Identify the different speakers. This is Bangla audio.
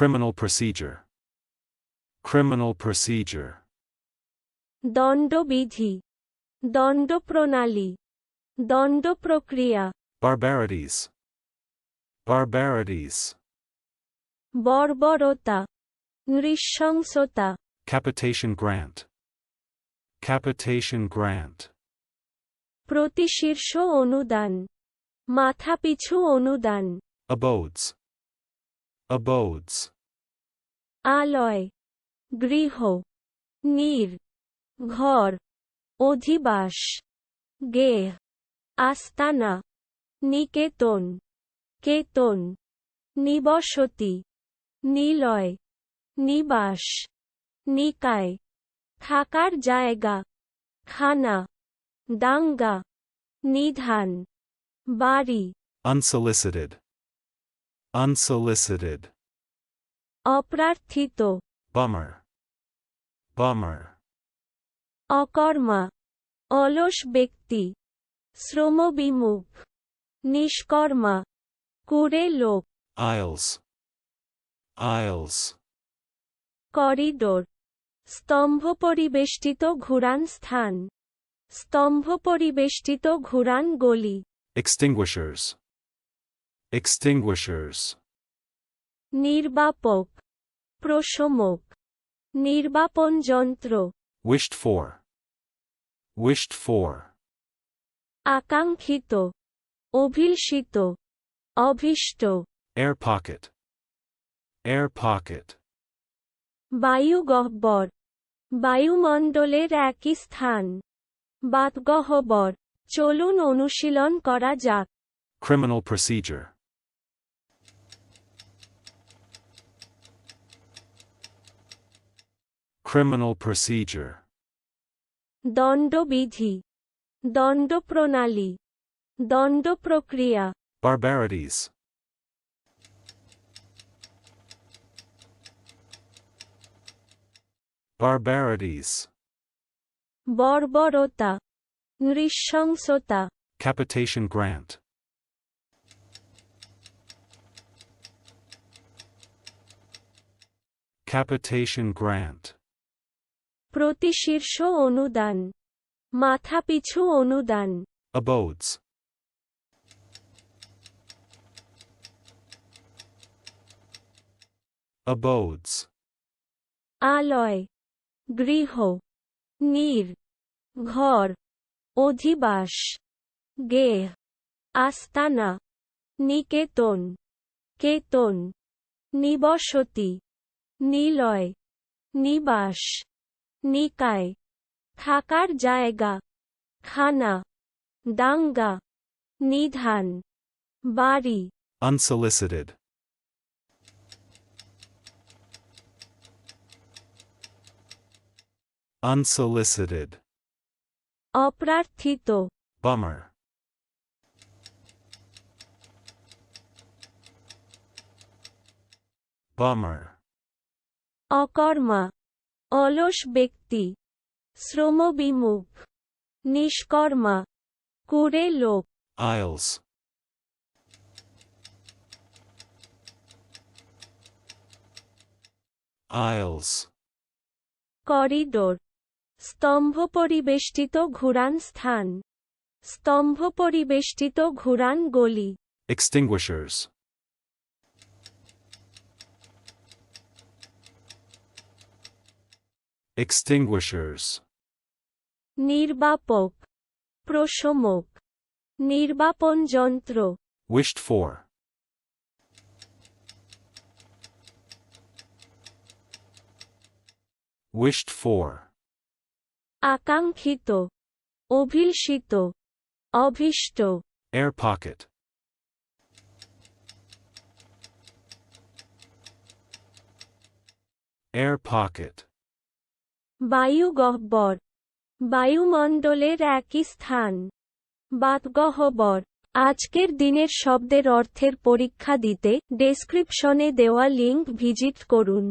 Speaker 1: Criminal procedure. Criminal procedure.
Speaker 2: দণ্ডবিধি দণ্ডপ্রণালী দণ্ডপ্রক্রিয়া
Speaker 1: Barbarities. Barbarities.
Speaker 2: বর্বরতা নৃশংসতা
Speaker 1: Capitation grant. Capitation grant.
Speaker 2: প্রতিশীর্ষ অনুদান মাথাপিছু অনুদান
Speaker 1: Abodes. Abodes.
Speaker 2: আলয় গৃহ নীর ঘর অধিবাস গেহ আস্তানা নিকেতন কেতন নিবসতি নিলয় নিবাস নিকায় থাকার জায়গা খানা দাঙ্গা নিধান বাড়ি
Speaker 1: Unsolicited. Unsolicited.
Speaker 2: অপ্রার্থিত
Speaker 1: Bummer. Bummer.
Speaker 2: অকর্মা অলস ব্যক্তি শ্রমবিমুখ নিষ্কর্মা কুড়ে লোক
Speaker 1: Aisles. Aisles.
Speaker 2: করিডোর স্তম্ভ পরিবেষ্টিত ঘুরান স্থান স্তম্ভ পরিবেষ্টিত ঘুরান গলি
Speaker 1: Extinguishers. Extinguishers.
Speaker 2: নির্বাপক প্রশমক নির্বাপন যন্ত্র
Speaker 1: Wished for. Wished for.
Speaker 2: আকাঙ্ক্ষিত অভিলষিত অভীষ্ট
Speaker 1: Air pocket. Air pocket.
Speaker 2: বায়ুগহ্বর বায়ুমণ্ডলের একই স্থান বাতগহ্বর চলুন অনুশীলন করা যাক
Speaker 1: Criminal procedure. Criminal procedure.
Speaker 2: দণ্ডবিধি দণ্ডপ্রণালী দণ্ডপ্রক্রিয়া
Speaker 1: Barbarities. Barbarities.
Speaker 2: বর্বরতা নৃশংসতা
Speaker 1: Capitation grant. Capitation grant.
Speaker 2: প্রতিশীর্ষ অনুদান। মাথাপিছু অনুদান।
Speaker 1: Abodes. Abodes.
Speaker 2: আলয়। গৃহ। নীর। ঘর। অধিবাস। গেহ। আস্তানা। নিকেতন। কেতন। নিবসতি। নিলয়। নিবাস। নিকায় থাকার জায়গা খানা দাঙ্গা নিধান বাড়ি
Speaker 1: Unsolicited. Unsolicited.
Speaker 2: অপ্রার্থিত
Speaker 1: Bummer. Bummer.
Speaker 2: অকর্মা অলস ব্যক্তি শ্রমবিমুখ নিষ্কর্মা কুড়ে লোক
Speaker 1: Aisles. Aisles.
Speaker 2: করিডোর স্তম্ভ পরিবেষ্টিত ঘুরান স্থান স্তম্ভ পরিবেষ্টিত ঘুরান গলি
Speaker 1: Extinguishers. Extinguishers.
Speaker 2: নির্বাপক প্রশমক নির্বাপন যন্ত্র
Speaker 1: Wished for. Wished for.
Speaker 2: আকাঙ্ক্ষিত অভিলষিত অভীষ্ট
Speaker 1: Air pocket. Air pocket.
Speaker 2: বায়ুগহ্বর। বায়ুমণ্ডলের একই স্থান। বাতগহ্বর। আজকের দিনের শব্দের অর্থের পরীক্ষা দিতে ডেসক্রিপশনে দেওয়া লিঙ্ক ভিজিট করুন।